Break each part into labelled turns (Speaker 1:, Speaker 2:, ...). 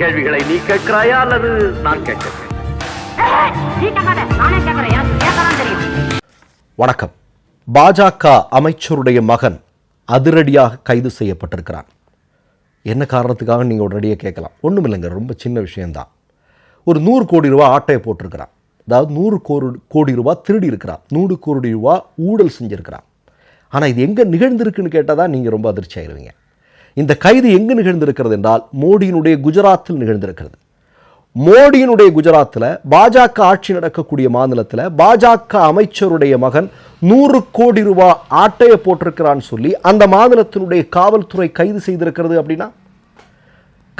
Speaker 1: கேள்விகளை நீ கேட்கிறாயா அல்லது நான் கேட்கிறேன்
Speaker 2: வணக்கம். பாஜக அமைச்சருடைய மகன் அதிரடியாக கைது செய்யப்பட்டிருக்கிறான். என்ன காரணத்துக்காக நீங்கள் உடனடியாக கேட்கலாம்? ஒன்றும் இல்லைங்க ரொம்ப சின்ன விஷயந்தான் ஒரு நூறு கோடி ரூபா ஆட்டையை போட்டிருக்கிறான். அதாவது நூறு கோடி கோடி ரூபா திருடி இருக்கிறான். நூறு கோடி ரூபா ஊழல் செஞ்சுருக்கிறான். ஆனால் இது எங்கே நிகழ்ந்திருக்குன்னு கேட்டால் தான் நீங்கள் ரொம்ப அதிர்ச்சி ஆயிடுவீங்க இந்த கைது எங்கே நிகழ்ந்திருக்கிறது என்றால் மோடியினுடைய குஜராத்தில் நிகழ்ந்திருக்கிறது. மோடியினுடைய குஜராத்தில் பாஜக ஆட்சி நடக்கக்கூடிய மாநிலத்தில் பாஜக அமைச்சருடைய மகன் நூறு கோடி ரூபா ஆட்டையை போட்டிருக்கிறான்னு சொல்லி அந்த மாநிலத்தினுடைய காவல்துறை கைது செய்திருக்கிறது அப்படின்னா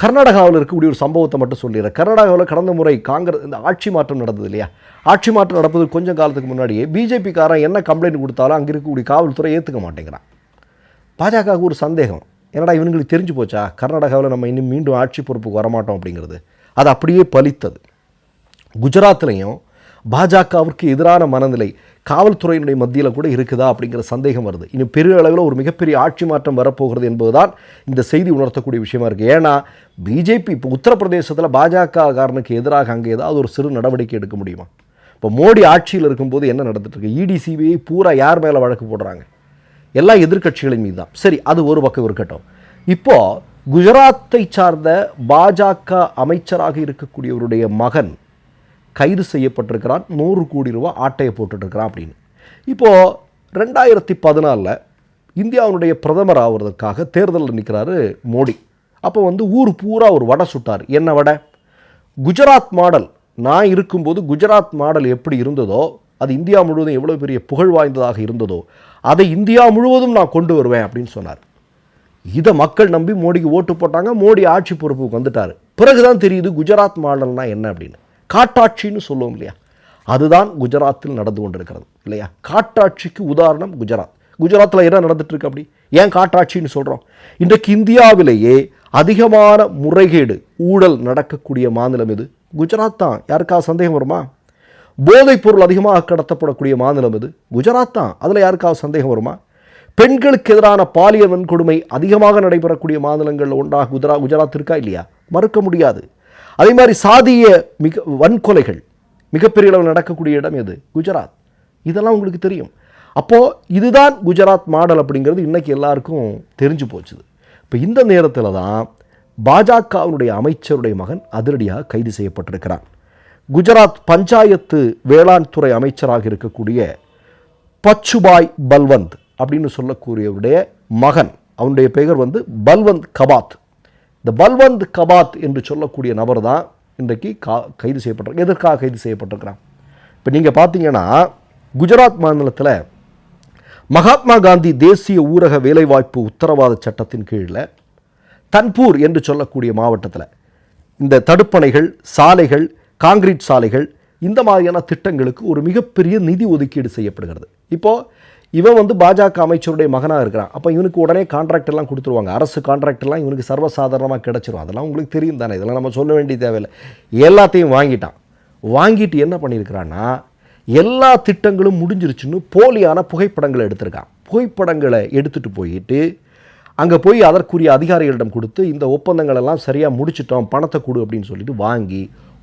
Speaker 2: கர்நாடகாவில் இருக்கக்கூடிய ஒரு சம்பவத்தை மட்டும் சொல்லிடுறேன். கர்நாடகாவில் கடந்த முறை காங்கிரஸ் இந்த ஆட்சி மாற்றம் நடந்தது இல்லையா? ஆட்சி மாற்றம் நடப்பது கொஞ்சம் காலத்துக்கு முன்னாடியே பிஜேபிக்காரன் என்ன கம்ப்ளைண்ட் கொடுத்தாலும் அங்கே இருக்கக்கூடிய காவல்துறை ஏற்றுக்க மாட்டேங்கிறான். பாஜகவுக்கு ஒரு சந்தேகம். என்னடா இவனுங்களுக்கு தெரிஞ்சு போச்சா? கர்நாடகாவில் நம்ம இன்னும் மீண்டும் ஆட்சி பொறுப்புக்கு வரமாட்டோம் அப்படிங்கிறது. அது அப்படியே பலித்தது. குஜராத்லேயும் பாஜகவிற்கு எதிரான மனநிலை காவல்துறையினுடைய மத்தியில் கூட இருக்குதா அப்படிங்கிற சந்தேகம் வருது. இன்னும் பெரிய அளவில் ஒரு மிகப்பெரிய ஆட்சி மாற்றம் வரப்போகிறது என்பதுதான் இந்த செய்தி உணர்த்தக்கூடிய விஷயமா இருக்குது ஏன்னா பிஜேபி இப்போ உத்தரப்பிரதேசத்தில் பாஜக காரனுக்கு எதிராக அங்கே ஏதாவது ஒரு சிறு நடவடிக்கை எடுக்க முடியுமா? இப்போ மோடி ஆட்சியில் இருக்கும்போது என்ன நடந்துட்டுருக்கு இடிசிபிஐ பூரா யார் மேலே வழக்கு போடுறாங்க? எல்லா எதிர்கட்சிகளின் மீது தான் சரி அது ஒரு பக்கம் இருக்கட்டும். இப்போ குஜராத்தை சார்ந்த பாஜக அமைச்சராக இருக்கக்கூடியவருடைய மகன் கைது செய்யப்பட்டிருக்கிறான். நூறு கோடி ரூபா ஆட்டையை போட்டுட்ருக்கிறான் அப்படின்னு. இப்போது ரெண்டாயிரத்தி பதினாலில் இந்தியாவுடைய பிரதமர் ஆகிறதுக்காக தேர்தலில் நிற்கிறாரு மோடி. அப்போ வந்து ஊர் பூரா ஒரு வடை சுட்டார். என்ன வடை? குஜராத் மாடல். நான் இருக்கும்போது குஜராத் மாடல் எப்படி இருந்ததோ அது இந்தியா முழுவதும் எவ்வளோ பெரிய புகழ் வாய்ந்ததாக இருந்ததோ அதை இந்தியா முழுவதும் நான் கொண்டு வருவேன் அப்படின்னு சொன்னார். இதை மக்கள் நம்பி மோடிக்கு ஓட்டு போட்டாங்க மோடி ஆட்சி பொறுப்புக்கு வந்துட்டார். பிறகுதான் தெரியுது குஜராத் மாடல்னா என்ன அப்படின்னு. காட்டாட்சின்னு சொல்லுவோம் இல்லையா? அதுதான் குஜராத்தில் நடந்து கொண்டிருக்கிறது இல்லையா? காட்டாட்சிக்கு உதாரணம் குஜராத். குஜராத்தில் என்ன நடந்துட்டுருக்கு அப்படி? ஏன் காட்டாட்சின்னு சொல்கிறோம் இன்றைக்கு இந்தியாவிலேயே அதிகமான முறைகேடு ஊழல் நடக்கக்கூடிய மாநிலம் இது குஜராத் தான். யாருக்காவது சந்தேகம் வருமா? போதைப் பொருள் அதிகமாக கடத்தப்படக்கூடிய மாநிலம் இது குஜராத் தான். அதில் யாருக்காவது சந்தேகம் வருமா? பெண்களுக்கு எதிரான பாலியல் வன்கொடுமை அதிகமாக நடைபெறக்கூடிய மாநிலங்களில் ஒன்றாக குஜரா குஜராத் இருக்கா இல்லையா? மறுக்க முடியாது. அதே மாதிரி சாதிய மிக வன்கொலைகள் மிகப்பெரிய அளவில் நடக்கக்கூடிய இடம் எது? குஜராத். இதெல்லாம் உங்களுக்கு தெரியும். அப்போது இதுதான் குஜராத் மாடல் அப்படிங்கிறது இன்றைக்கி எல்லாருக்கும் தெரிஞ்சு போச்சுது. இப்போ இந்த நேரத்தில் தான் பாஜகவினுடைய அமைச்சருடைய மகன் அதிரடியாக கைது செய்யப்பட்டிருக்கிறான். குஜராத் பஞ்சாயத்து வேளாண் துறை அமைச்சராக இருக்கக்கூடிய பச்சுபாய் பல்வந்த் அப்படின்னு சொல்லக்கூடியவருடைய மகன். அவனுடைய பெயர் வந்து பல்வந்த் கபாத். இந்த பல்வந்த் கபாத் என்று சொல்லக்கூடிய நபர் தான் இன்றைக்கு கா கைது செய்யப்பட்டிருக்க எதற்காக கைது செய்யப்பட்டிருக்கிறான்? இப்போ நீங்கள் பார்த்தீங்கன்னா குஜராத் மாநிலத்தில் மகாத்மா காந்தி தேசிய ஊரக வேலைவாய்ப்பு உத்தரவாத சட்டத்தின் கீழில் தன்பூர் என்று சொல்லக்கூடிய மாவட்டத்தில் இந்த தடுப்பணைகள் சாலைகள் காங்கிரீட் சாலைகள் இந்த மாதிரியான திட்டங்களுக்கு ஒரு மிகப்பெரிய நிதி ஒதுக்கீடு செய்யப்படுகிறது. இப்போது இவன் வந்து பாஜக அமைச்சருடைய மகனாக இருக்கிறான். அப்போ இவனுக்கு உடனே கான்ட்ராக்ட் எல்லாம் கொடுத்துருவாங்க. அரசு கான்ட்ராக்ட் எல்லாம் இவனுக்கு சர்வசாதாரணமாக கிடச்சிரும். அதெல்லாம் உங்களுக்கு தெரியும் தானே. இதெல்லாம் நம்ம சொல்ல வேண்டிய தேவையில்லை. எல்லாத்தையும் வாங்கிட்டான். வாங்கிட்டு என்ன பண்ணியிருக்கிறான்னா எல்லா திட்டங்களும் முடிஞ்சிருச்சுன்னு போலியான புகைப்படங்களை எடுத்திருக்கான். புகைப்படங்களை எடுத்துகிட்டு போயிட்டு அங்கே போய் அதற்குரிய அதிகாரிகளிடம் கொடுத்து இந்த ஒப்பந்தங்கள் எல்லாம் சரியாக முடிச்சிட்டோம். பணத்தை கொடு அப்படின்னு சொல்லிட்டு வாங்கி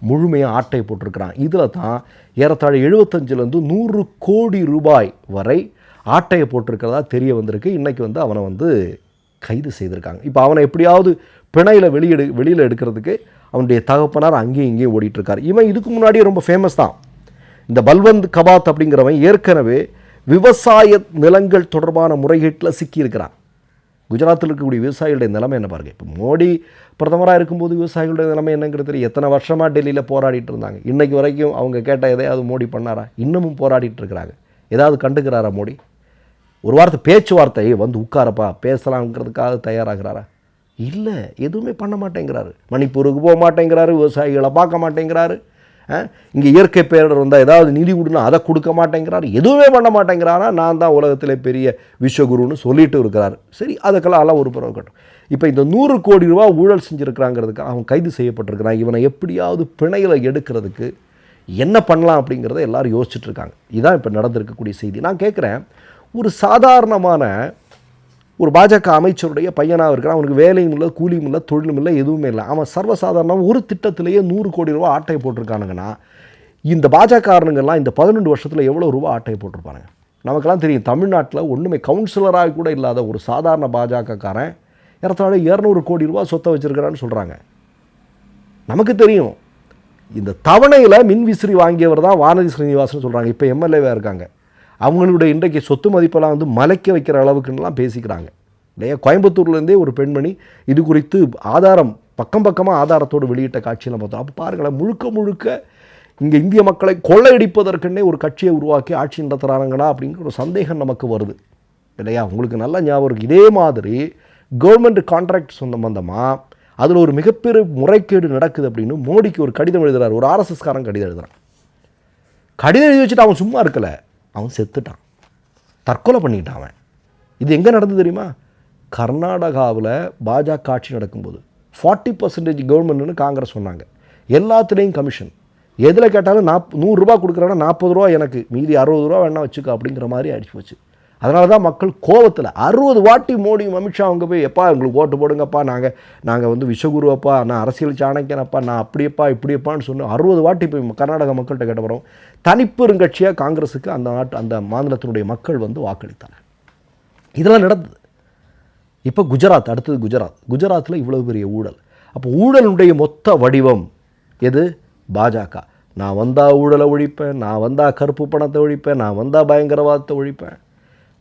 Speaker 2: முழுமையாக ஆட்டை போட்டிருக்கிறான். இதில் தான் ஏறத்தாழ எழுபத்தஞ்சிலேருந்து நூறு கோடி ரூபாய் வரை ஆட்டையை போட்டிருக்கிறதா தெரிய வந்திருக்கு. இன்றைக்கி வந்து அவனை வந்து கைது செய்திருக்காங்க. இப்போ அவனை எப்படியாவது பிணையில் வெளியெடு வெளியில் எடுக்கிறதுக்கு அவனுடைய தகப்பனார் அங்கேயும் இங்கேயும் ஓடிட்டுருக்கார். இவன் இதுக்கு முன்னாடியே ரொம்ப ஃபேமஸ் தான். இந்த பல்வந்த் கபாத் அப்படிங்கிறவன் ஏற்கனவே விவசாய நிலங்கள் தொடர்பான முறைகேட்டில் சிக்கியிருக்கிறான். குஜராத்தில் இருக்கக்கூடிய விவசாயிகளுடைய நிலைமை என்ன பாருங்கள் இப்போ மோடி பிரதமராக இருக்கும்போது விவசாயிகளுடைய நிலைமை என்னங்கிறது தெரியும் எத்தனை வருஷமாக டெல்லியில் போராடிட்டு இருந்தாங்க. இன்றைக்கு வரைக்கும் அவங்க கேட்ட எதையாவது மோடி பண்ணாரா? இன்னமும் போராடிட்டு இருக்கிறாங்க. ஏதாவது கண்டுக்கிறாரா மோடி? ஒரு வார்த்தை பேச்சுவார்த்தை வந்து உட்காரப்பா பேசலாங்கிறதுக்காக தயாராகிறாரா? இல்லை எதுவுமே பண்ண மாட்டேங்கிறாரு. மணிப்பூருக்கு போக மாட்டேங்கிறாரு விவசாயிகளை பார்க்க மாட்டேங்கிறாரு. இங்கே இயற்கை பேரிடர் வந்தால் ஏதாவது நிதி கொடுனா அதை கொடுக்க மாட்டேங்கிறாரு. எதுவுமே பண்ண மாட்டேங்கிறாரா. நான் தான் உலகத்திலே பெரிய விஸ்வகுருன்னு சொல்லிட்டு இருக்கிறாரு. சரி அதுக்கெல்லாம் எல்லாம் ஒரு புறம் இருக்கட்டும் இப்போ இந்த நூறு கோடி ரூபா ஊழல் செஞ்சுருக்கிறாங்கிறதுக்கு அவன் கைது செய்யப்பட்டிருக்கிறான். இவனை எப்படியாவது பிணையில் எடுக்கிறதுக்கு என்ன பண்ணலாம் அப்படிங்கிறத எல்லோரும் யோசிச்சுட்ருக்காங்க இதுதான் இப்போ நடந்திருக்கக்கூடிய செய்தி. நான் கேட்குறேன் ஒரு சாதாரணமான ஒரு பாஜக அமைச்சருடைய பையனாக இருக்கிறான். அவனுக்கு வேலையும் இல்லை கூலியும் இல்லை தொழிலும் இல்லை எதுவுமே இல்லை. அவன் சர்வசாதாரணமாக ஒரு திட்டத்திலேயே நூறு கோடி ரூபா ஆட்டை போட்டிருக்கானுங்கன்னா இந்த பாஜகக்காரனுங்கெல்லாம் இந்த பதினெண்டு வருஷத்தில் எவ்வளோ ரூபா ஆட்டை போட்டிருப்பாங்க நமக்கெல்லாம் தெரியும் தமிழ்நாட்டில் ஒன்றுமே கவுன்சிலராக கூட இல்லாத ஒரு சாதாரண பாஜகக்காரன் ஏறத்தாழ இரநூறு கோடி ரூபா சொத்தை வச்சிருக்கிறான்னு சொல்கிறாங்க நமக்கு தெரியும் இந்த தவணையில் மின் விசிறி வாங்கியவர் தான் வானதி ஸ்ரீனிவாசன் சொல்கிறாங்க இப்போ எம்எல்ஏவாக இருக்காங்க. அவங்களுடைய இன்றைக்கு சொத்து மதிப்பெல்லாம் வந்து மலைக்க வைக்கிற அளவுக்குன்னெலாம் பேசிக்கிறாங்க. இல்லையா? கோயம்புத்தூர்லேருந்தே ஒரு பெண்மணி இது குறித்து ஆதாரம் பக்கம் பக்கமாக ஆதாரத்தோடு வெளியிட்ட காட்சியில் பார்த்தோம். அப்போ பாருங்களேன் முழுக்க முழுக்க இங்கே இந்திய மக்களை கொள்ளையடிப்பதற்குன்னே ஒரு கட்சியை உருவாக்கி ஆட்சி நடத்துகிறாங்களா அப்படிங்கிற ஒரு சந்தேகம் நமக்கு வருது. இல்லையா? உங்களுக்கு நல்ல ஞாபகம் இருக்குது இதே மாதிரி கவர்மெண்ட் கான்ட்ராக்ட் சம்பந்தமாக அதில் ஒரு மிகப்பெரிய முறைகேடு நடக்குது அப்படின்னு மோடிக்கு ஒரு கடிதம் எழுதுகிறார் ஒரு ஆர்எஸ்எஸ்காரன் கடிதம் எழுதுகிறான் கடிதம் எழுதி வச்சுட்டு அவன் சும்மா இருக்கலை. அவன் செத்துட்டான். தற்கொலை பண்ணிக்கிட்டான் அவன். இது எங்கே நடந்தது தெரியுமா? கர்நாடகாவில் பாஜக ஆட்சி நடக்கும்போது ஃபார்ட்டி பர்சன்டேஜ் கவர்மெண்ட்னு காங்கிரஸ் சொன்னாங்க. எல்லாத்துலேயும் கமிஷன் எதில் கேட்டாலும் நாப் நூறுரூவா கொடுக்குறேன்னா நாற்பது ரூபா எனக்கு மீதி அறுபது ரூபா வேணா வச்சுக்கோ அப்படிங்கிற மாதிரி அடிச்சு போச்சு. அதனால தான் மக்கள் கோவத்தில் அறுபது வாட்டி மோடியும் அமித்ஷா அவங்க போய் எப்பா உங்களுக்கு ஓட்டு போடுங்கப்பா நாங்கள் நாங்கள் வந்து விஸ்வகுருவப்பா நான் அரசியல் சாணக்கியனப்பா நான் அப்படியப்பா இப்படியப்பான்னு சொன்ன அறுபது வாட்டி போய் கர்நாடக மக்கள்கிட்ட கேட்ட வரோம் தனிப்பெருங்கட்சியாக காங்கிரஸுக்கு அந்த நாட்டு அந்த மாநிலத்தினுடைய மக்கள் வந்து வாக்களித்தாங்க. இதெல்லாம் நடந்தது. இப்போ குஜராத் அடுத்தது குஜராத். குஜராத்தில் இவ்வளோ பெரிய ஊழல். அப்போ ஊழலுடைய மொத்த வடிவம் எது? பாஜக. நான் வந்தால் ஊழலை ஒழிப்பேன் நான் வந்தால் கருப்பு பணத்தை ஒழிப்பேன் நான் வந்தால் பயங்கரவாதத்தை ஒழிப்பேன்.